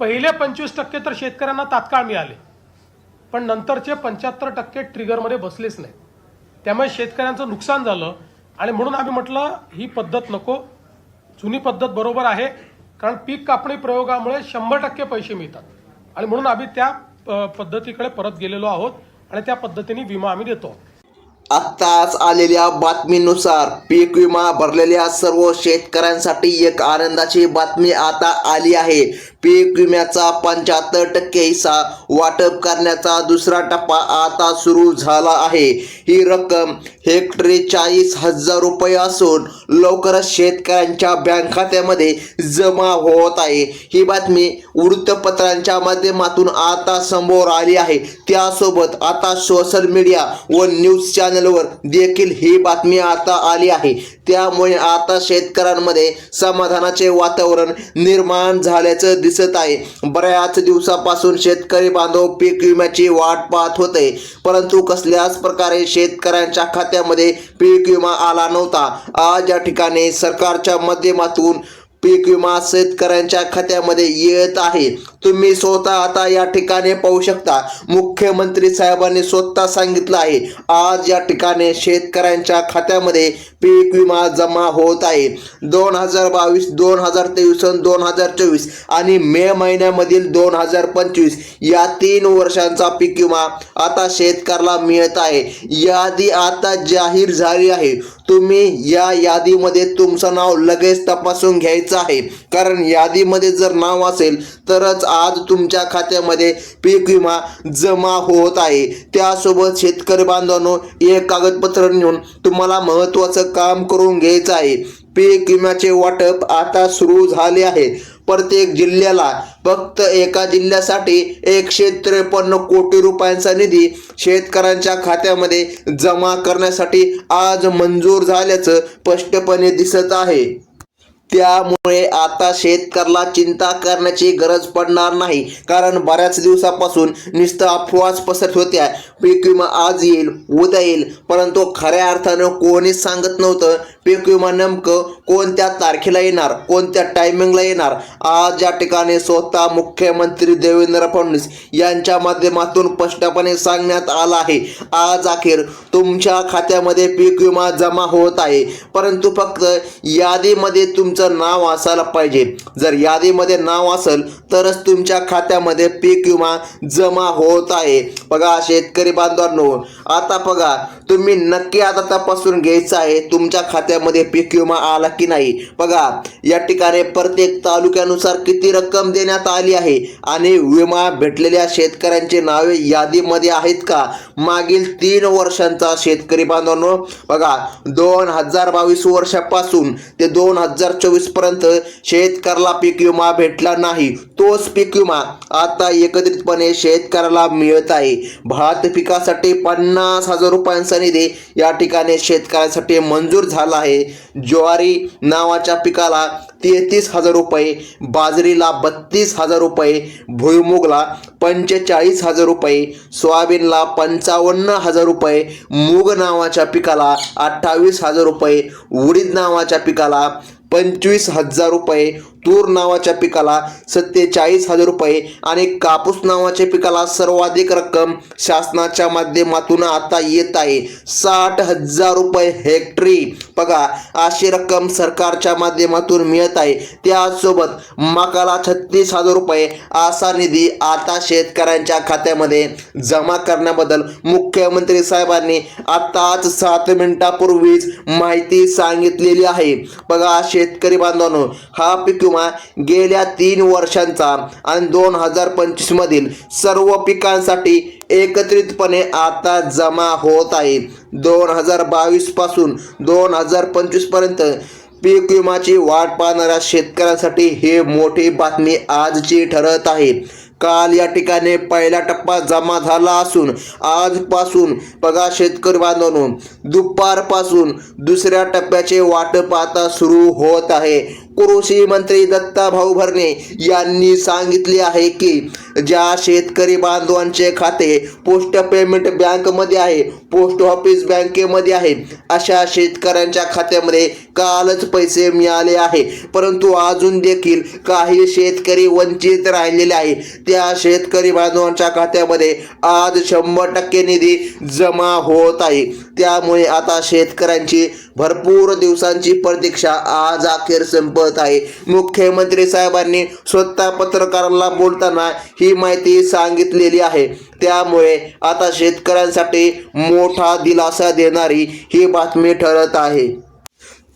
पहिले पंचवीस टक्के तर शेतकऱ्यांना तात्काळ मिळाले. पण नंतरचे पंच्याहत्तर टक्के ट्रिगरमध्ये बसलेच नाही. त्यामुळे शेतकऱ्यांचं नुकसान झालं. आणि म्हणून आम्ही म्हटलं ही पद्धत नको. जुनी पद्धत बरोबर आहे. कारण पीक कापणी प्रयोगामुळे शंभर टक्के पैसे मिळतात. आणि म्हणून आम्ही त्या पद्धतीकडे परत गेलेलो आहोत. आणि त्या पद्धतीने विमा आम्ही देतो. आत्ताच आलेल्या बातमीनुसार पीक विमा भरलेल्या सर्व शेतकऱ्यांसाठी एक आनंदाची बातमी आता आली आहे. पीक विम्याचा पंच्याहत्तर टक्के हिस्सा वाटप करण्याचा दुसरा टप्पा आता सुरू झाला आहे. ही रक्कम हेक्टरी चाळीस हजार रुपये असून लवकरच शेतकऱ्यांच्या बँक खात्यामध्ये जमा होत आहे. ही बातमी वृत्तपत्रांच्या माध्यमातून आता समोर आली आहे. त्यासोबत आता सोशल मीडिया व न्यूज चॅनलवर देखील ही बातमी आता आली आहे. त्यामुळे आता शेतकऱ्यांमध्ये समाधानाचे वातावरण निर्माण झाल्याचं दिसत आहे. बऱ्याच दिवसापासून शेतकरी बांधव पीक विम्याची वाट पाहत होते. परंतु कसल्याच प्रकारे शेतकऱ्यांच्या खात्यामध्ये पीक विमा आला नव्हता. आज या ठिकाणी सरकारच्या माध्यमातून पीक विमा शेतकऱ्यांच्या खात्यामध्ये येत आहे. तुम्ही स्वतः आता या ठिकाणी पाहू शकता. मुख्यमंत्री साहेबांनी स्वतः सांगितलं आहे आज या ठिकाणी शेतकऱ्यांच्या खात्यामध्ये पीक विमा जमा होत आहे. दोन हजार बावीस दोन हजार तेवीस आणि दोन हजार चोवीस आणि मे महिन्यामधील दोन हजार पंचवीस या तीन वर्षांचा पीक विमा आता शेतकऱ्याला मिळत आहे. यादी आता जाहीर झाली आहे. तुम्ही या यादीमध्ये तुमचं नाव लगेच तपासून घ्यायचं आहे. कारण यादीमध्ये जर नाव असेल तरच आज तुमच्या खात्यामध्ये पीक विमा जमा होत आहे. त्यासोबत शेतकरी बांधवांनो एक कागदपत्र नेऊन तुम्हाला महत्त्वाचं काम करून घ्यायचं आहे. पीक विम्याचे वाटप आता सुरू झाले आहे. प्रत्येक जिल्ह्याला फक्त एका जिल्ह्यासाठी एकशे त्रेपन्न कोटी रुपयांचा निधी शेतकऱ्यांच्या खात्यामध्ये जमा करण्यासाठी आज मंजूर झाल्याचं स्पष्टपणे दिसत आहे. त्यामुळे आता शेतकऱ्याला चिंता करण्याची गरज पडणार नाही. कारण बऱ्याच दिवसापासून नुसतं अफवाच पसरत होत्या. पीक विमा आज येईल उद्या येईल. परंतु खऱ्या अर्थानं कोणीच सांगत नव्हतं पीक विमा नेमकं कोणत्या तारखेला येणार कोणत्या टायमिंगला येणार. आज या ठिकाणी स्वतः मुख्यमंत्री देवेंद्र फडणवीस यांच्या माध्यमातून स्पष्टपणे सांगण्यात आलं आहे. आज अखेर तुमच्या खात्यामध्ये पीक विमा जमा होत आहे. परंतु फक्त यादीमध्ये तुमचं नाव असायला पाहिजे. जर यादीमध्ये नाव असेल तरच तुमच्या खात्यामध्ये पीक विमा जमा होत आहे. बघा शेतकरी बांधवांनो आता बघा तुम्ही नक्की आता तपासून घ्यायचं आहे तुमच्या खात्यामध्ये पीक विमा आला की नाही. बघा या ठिकाणी प्रत्येक तालुक्यानुसार किती रक्कम देण्यात आली आहे आणि विमा भेटलेल्या शेतकऱ्यांची नावे यादीमध्ये आहेत का? मागील तीन वर्षांचा शेतकरी बांधवांनो बघा दोन हजार बावीस वर्षापासून ते दोन हजार चोवीसपर्यंत शेतकऱ्याला पीक विमा भेटला नाही तोच पीक विमा आता एकत्रितपणे शेतकऱ्याला मिळत आहे. भात पिकासाठी पन्नास हजार रुपयांचा निधी या ठिकाणी शेतकऱ्यांसाठी मंजूर झाला आहे. ज्वारी नावाच्या पिकाला तेहतीस हजार रुपये बाजरीला बत्तीस हजार रुपये भुईमुगला पंचेचाळीस हजार रुपये सोयाबीनला पंचावन्न हजार रुपये मूग नावाच्या पिकाला अठ्ठावीस हजार रुपये उडीद नावाच्या पिकाला पंचवीस हजार रुपये तूर नावाच्या पिकाला सत्तेचाळीस हजार रुपये आणि कापूस नावाच्या पिकाला सर्वाधिक रक्कम शासनाच्या माध्यमातून आता येत आहे. साठ हजार रुपये हेक्टरी. बघा अशी रक्कम सरकारच्या माध्यमातून मिळत आहे. त्यासोबत मकाला छत्तीस हजार रुपये असा निधी आता शेतकऱ्यांच्या खात्यामध्ये जमा करण्याबद्दल मुख्यमंत्री साहेबांनी आताच सात मिनिटापूर्वीच माहिती सांगितलेली आहे. बघा शेतकरी बांधवांनो हा पीक विमा गेल्या तीन वर्षांचा आणि दोन हजार पंचवीस मधील सर्व पिकांसाठी एकत्रितपणे आता जमा होत आहे. दोन हजार बावीसपासून दोन हजार पंचवीसपर्यंत पीक विमाची वाट पाहणाऱ्या शेतकऱ्यांसाठी हे मोठी बातमी आजची ठरत आहे. काल या ठिकाणी पहिला टप्पा जमा झाला असून आजपासून बघा शेतकरी बांधवांनो दुपारपासून दुसऱ्या टप्प्याचे वाटप आता सुरू होत आहे. कृषी मंत्री दत्ता भाऊ भरणे यांनी सांगितले आहे की ज्या शेतकरी बांधवांचे खाते पोस्ट पेमेंट बँकमध्ये आहे पोस्ट ऑफिस बँकेमध्ये आहे अशा शेतकऱ्यांच्या खात्यामध्ये कालच पैसे मिळाले आहे. परंतु अजून देखील काही शेतकरी वंचित राहिलेले आहे त्या शेतकरी बांधवांच्या खात्यामध्ये आज शंभर टक्के निधी जमा होत आहे. त्यामुळे आता शेतकऱ्यांची भरपूर दिवसांची प्रतीक्षा आज अखेर संपत आहे. मुख्यमंत्री साहेबांनी स्वतः पत्रकारांना बोलताना ही माहिती सांगितलेली आहे. त्यामुळे आता शेतकऱ्यांसाठी मोठा दिलासा देणारी ही बातमी ठरत आहे.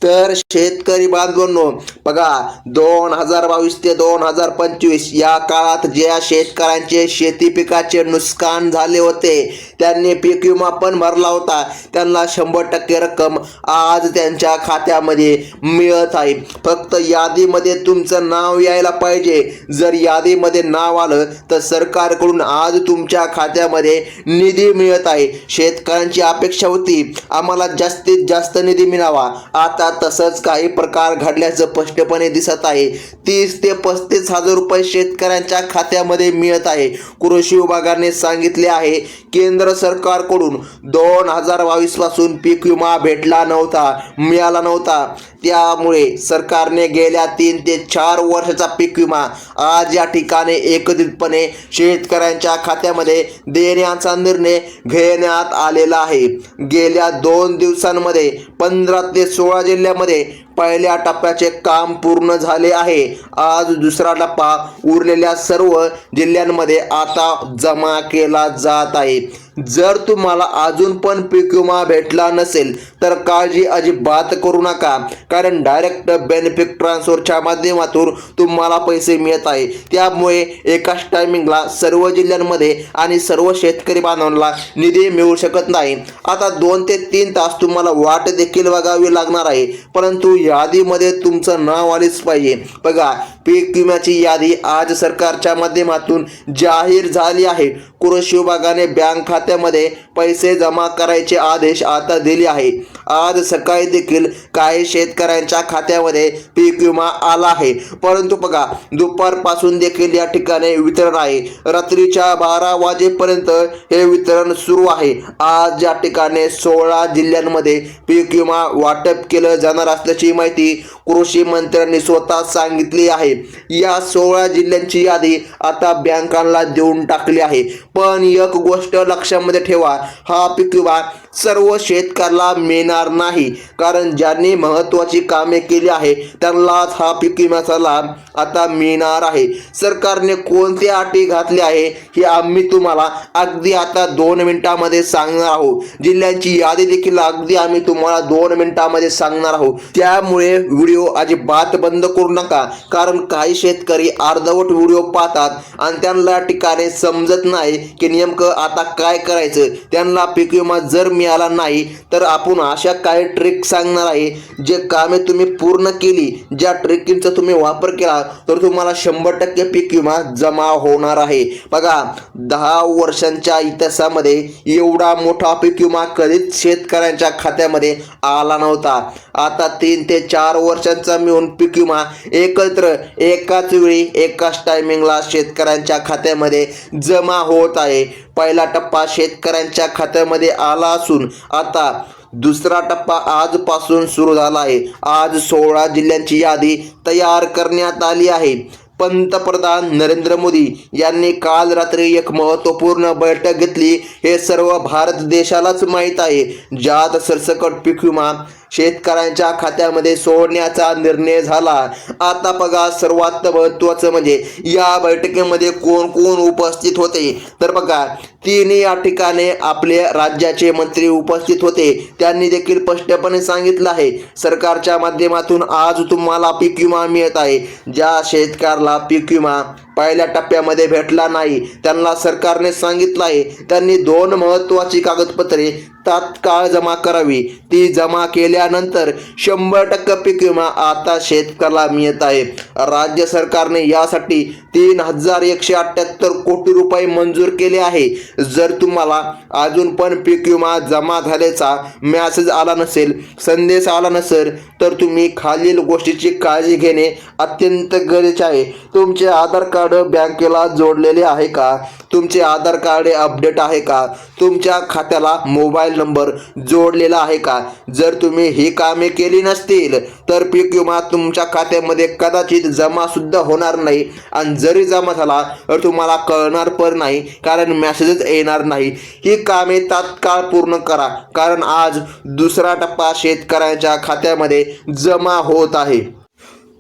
तर शेतकरी बांधवांनो बघा दोन हजार बावीस ते दोन हजार पंचवीस या काळात ज्या शेतकऱ्यांचे शेती पिकाचे नुकसान झाले होते त्यांनी पीक विमा पण भरला होता. त्यांना शंभर टक्के रक्कम आज त्यांच्या खात्यामध्ये मिळत आहे. फक्त यादीमध्ये तुमचं नाव यायला पाहिजे. जर यादीमध्ये नाव आलं तर सरकारकडून आज तुमच्या खात्यामध्ये निधी मिळत आहे. शेतकऱ्यांची अपेक्षा होती आम्हाला जास्तीत जास्त निधी मिळावा. आता तसंच काही प्रकार घडल्याचं स्पष्टपणे दिसत आहे. तीस ते पस्तीस हजार रुपये शेतकऱ्यांच्या खात्यामध्ये मिळत आहे. कृषी विभागाने सांगितले आहे केंद्र सरकारकडून दोन हजार बावीसपासून पीक विमा भेटला नव्हता मिळाला नव्हता. त्यामुळे सरकारने गेल्या तीन ते चार वर्षाचा पीक विमा आज या ठिकाणी एकत्रितपणे शेतकऱ्यांच्या खात्यामध्ये देण्याचा निर्णय घेण्यात आलेला आहे. गेल्या दोन दिवसांमध्ये पंधरा ते सोळा जिल्ह्यामध्ये पहिल्या टप्प्याचे काम पूर्ण झाले आहे. आज दुसरा टप्पा उरलेल्या सर्व जिल्ह्यांमध्ये आता जमा केला जात आहे. जर तुम्हाला अजून पण पीक विमा भेटला नसेल तर काळजी अजिबात करू नका. कारण डायरेक्ट बेनिफिट ट्रान्सफरच्या माध्यमातून तुम्हाला पैसे मिळत आहे. त्यामुळे एकाच टायमिंगला सर्व जिल्ह्यांमध्ये आणि सर्व शेतकरी बांधवांना निधी मिळू शकत नाही. आता दोन ते तीन तास तुम्हाला वाट देखील बघावी लागणार आहे. परंतु यादीमध्ये तुमचं नाव आलेच पाहिजे. बघा पीक विम्याची यादी आज सरकारच्या माध्यमातून जाहीर झाली आहे. कृषी विभागाने बँक खात्यामध्ये पैसे जमा करायचे आदेश आता दिले आहे. आज सकाळी देखील काही शेतकऱ्यांच्या खात्यामध्ये पीक विमा आला आहे. परंतु बघा दुपारपासून देखील या ठिकाणी वितरण आहे. रात्रीच्या बारा वाजेपर्यंत हे वितरण सुरू आहे. आज या ठिकाणी सोळा जिल्ह्यांमध्ये पीक विमा वाटप केलं जाणार असल्याची माहिती कृषी मंत्र्यांनी स्वतः सांगितली आहे. या सोळा जिल्ह्यांची यादी आता बँकांना देऊन टाकली आहे. पण एक गोष्ट लक्षामध्ये ठेवा हा पीक विमा सर्व शेतकऱ्याला मिळणार नाही. कारण ज्यांनी महत्त्वाची कामे केली आहे त्यांनाच हा पीक विम्याचा लाभ आता मिळणार आहे. सरकारने कोणते अटी घातली आहे हे आम्ही तुम्हाला अगदी आता दोन मिनिटामध्ये सांगणार आहोत. जिल्ह्यांची यादी देखील अगदी आम्ही तुम्हाला दोन मिनिटामध्ये सांगणार आहोत. त्यामुळे व्हिडिओ अजिबात बंद करू नका. कारण काही शेतकरी अर्धवट व्हिडिओ पाहतात आणि त्यांना ठिकाणी समजत नाही की नेमकं आता काय करायचं? त्यांना पीक विमा जर मिळाला नाही तर आपण अशा काही ट्रिक सांगणार आहे जे कामे तुम्ही पूर्ण केली ज्या ट्रिकिंगचा तुम्ही वापर केला तर तुम्हाला शंभर टक्के पीक विमा जमा होणार आहे. बघा दहा वर्षांच्या इतिहासामध्ये एवढा मोठा पीक विमा कधीच शेतकऱ्यांच्या खात्यामध्ये आला नव्हता. आता तीन ते चार वर्षांचा मिळून पीक विमा एकत्र एकाच वेळी एकाच टायमिंगला शेतकऱ्यांच्या खात्यामध्ये जमा होत आहे. पहिला टप्पा शेतकऱ्यांच्या खात्यामध्ये आला असून आता दुसरा टप्पा आजपासून सुरू झाला आहे. आज सोळा जिल्ह्यांची यादी तयार करण्यात आली आहे. पंतप्रधान नरेंद्र मोदी यांनी काल रात्री एक महत्त्वपूर्ण बैठक घेतली. हे सर्व भारत देशालाच माहीत आहे. ज्यात सरसकट पीक विमा शेतकऱ्यांच्या खात्यामध्ये सोडण्याचा निर्णय झाला. आता बघा सर्वात महत्वाचं म्हणजे या बैठकीमध्ये कोण कोण उपस्थित होते? तर बघा तिन्ही या ठिकाणी आपले राज्याचे मंत्री उपस्थित होते. त्यांनी देखील स्पष्टपणे सांगितलं आहे. सरकारच्या माध्यमातून आज तुम्हाला पीक विमा मिळत आहे. ज्या शेतकऱ्याला पीक विमा पहिल्या टप्प्यामध्ये भेटला नाही त्यांना सरकारने सांगितलं आहे. त्यांनी दोन महत्त्वाची कागदपत्रे तात्काळ जमा करावी. ती जमा केल्या यानंतर शंभर टक्के पीक विमा आता शेतकऱ्याला मिळत आहे. राज्य सरकारने यासाठी तीन हजार एकशे अठ्ठ्याहत्तर कोटी रुपये मंजूर केले आहे. जर तुम्हाला अजून पण पीक विमा जमा झाल्याचा मॅसेज आला नसेल संदेश आला नसेल तर तुम्ही खालील गोष्टीची काळजी घेणे अत्यंत गरजेचे आहे. तुमचे आधार कार्ड बँकेला जोडलेले आहे का? तुमचे आधार कार्ड अपडेट आहे का? तुमच्या खात्याला मोबाईल नंबर जोडलेला आहे का? जर तुम्ही ही कामे केली नसतील तर पीक विमा तुमच्या खात्यामध्ये कदाचित जमा सुद्धा होणार नाही. आणि जरी जमा झाला तर तुम्हाला कळणार पण नाही कारण मेसेजच येणार नाही. ही कामे तात्काळ पूर्ण करा कारण आज दुसरा टप्पा शेतकऱ्यांच्या खात्यामध्ये जमा होत आहे.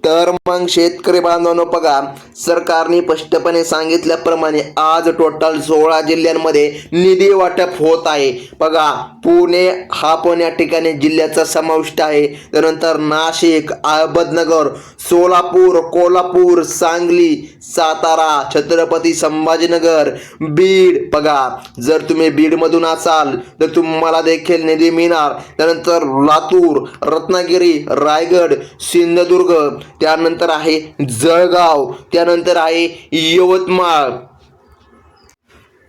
तर मग शेतकरी बांधवांनो बघा सरकारने स्पष्टपणे सांगितल्याप्रमाणे आज टोटल सोळा जिल्ह्यांमध्ये निधी वाटप होत आहे. बघा पुणे हा पण या ठिकाणी जिल्ह्याचा समाविष्ट आहे. त्यानंतर नाशिक अहमदनगर सोलापूर कोल्हापूर सांगली सातारा छत्रपती संभाजीनगर बीड. बघा जर तुम्ही बीडमधून असाल तर तुम्हाला देखील निधी मिळणार. त्यानंतर लातूर रत्नागिरी रायगड सिंधुदुर्ग त्यानंतर आहे जळगाव त्यानंतर आहे यवतमाळ.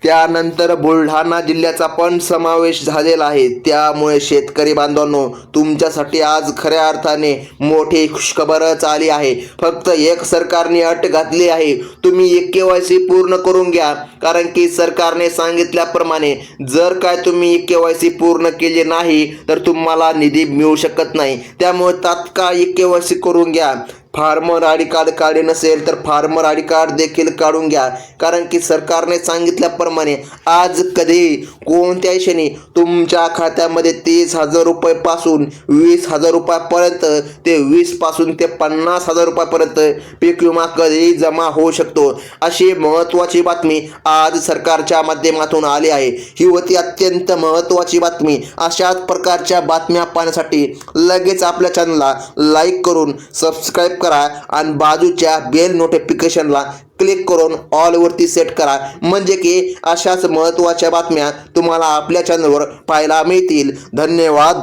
त्यानंतर बुलढाणा जिल्ह्याचा पण समावेश झालेला आहे. त्यामुळे शेतकरी बांधवांनो तुमच्यासाठी आज खऱ्या अर्थाने मोठी खुशखबरच आली आहे. फक्त एक सरकारने अट घातली आहे. तुम्ही एक के वाय सी पूर्ण करून घ्या. कारण की सरकारने सांगितल्याप्रमाणे जर काय तुम्ही के वाय सी पूर्ण केली नाही तर तुम्हाला निधी मिळू शकत नाही. त्यामुळे तात्काळ एक के वाय सी करून घ्या. फार्मर आय डी कार्ड काढले नसेल तर फार्मर आय डी कार्ड देखील काढून घ्या. कारण की सरकारने सांगितल्याप्रमाणे आज कधी कोणत्याही क्षणी तुमच्या खात्यामध्ये तीस हजार रुपयेपासून वीस हजार रुपयापर्यंत ते वीसपासून ते पन्नास हजार रुपयापर्यंत पीक विमा कधीही जमा होऊ शकतो. अशी महत्त्वाची बातमी आज सरकारच्या माध्यमातून आली आहे. ही होती अत्यंत महत्त्वाची बातमी. अशाच प्रकारच्या बातम्या पाहण्यासाठी लगेच आपल्या चॅनलला लाईक करून सबस्क्राईब करा आणि बाजूच्या बेल नोटिफिकेशनला क्लिक करून ऑलवरती सेट करा. म्हणजे की अशाच महत्त्वाच्या बातम्या तुम्हाला आपल्या चॅनलवर पाहायला मिळतील. धन्यवाद.